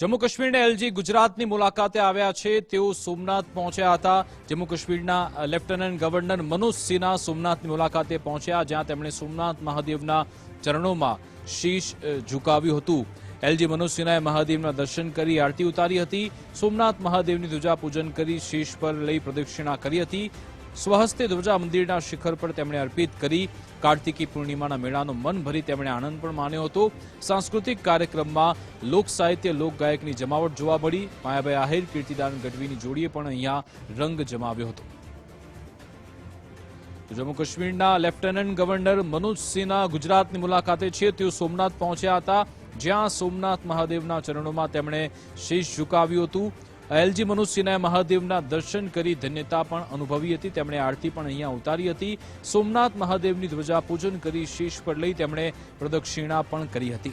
જમ્મુ કાશ્મીરના એલજી ગુજરાતની મુલાકાતે આવ્યા છે. તેઓ સોમનાથ પહોંચ્યા હતા. જમ્મુ કાશ્મીરના લેફ્ટનન્ટ ગવર્નર મનોજ સિન્હા સોમનાથની મુલાકાતે પહોંચ્યા, જ્યાં તેમણે સોમનાથ મહાદેવના ચરણોમાં શીશ ઝુકાવ્યું હતું. એલજી મનોજ સિન્હાએ મહાદેવના દર્શન કરી, આરતી ઉતારી હતી. સોમનાથ મહાદેવની ધ્વજા પૂજન કરી, શીશ પર લઈ પ્રદક્ષિણા કરી હતી. સ્વહસ્તે ધ્વજા મંદિરના શિખર પર તેમણે અર્પિત કરી કાર્તિકી પૂર્ણિમાના મેળાનો મન ભરી તેમણે આનંદ પણ માન્યો હતો. સાંસ્કૃતિક કાર્યક્રમમાં લોક સાહિત્ય લોકગાયકની જમાવટ જોવા મળી. માયાભાઈ આહિર, કીર્તિદાન ગઢવીની જોડીએ પણ અહીંયા રંગ જમાવ્યો હતો. જમ્મુ કાશ્મીરના લેફ્ટનન્ટ ગવર્નર મનોજ સિન્હા ગુજરાતની મુલાકાતે છે. તેઓ સોમનાથ પહોંચ્યા હતા. જ્યાં સોમનાથ મહાદેવના ચરણોમાં તેમણે શીશ ઝુકાવ્યું હતું. એલજી મનોજ મહાદેવના દર્શન કરી ધન્યતા પણ અનુભવી હતી. તેમણે આરતી પણ અહીંયા ઉતારી હતી. સોમનાથ મહાદેવની ધ્વજા પૂજન કરી શીશ પર લઈ તેમણે પ્રદક્ષિણા પણ કરી હતી.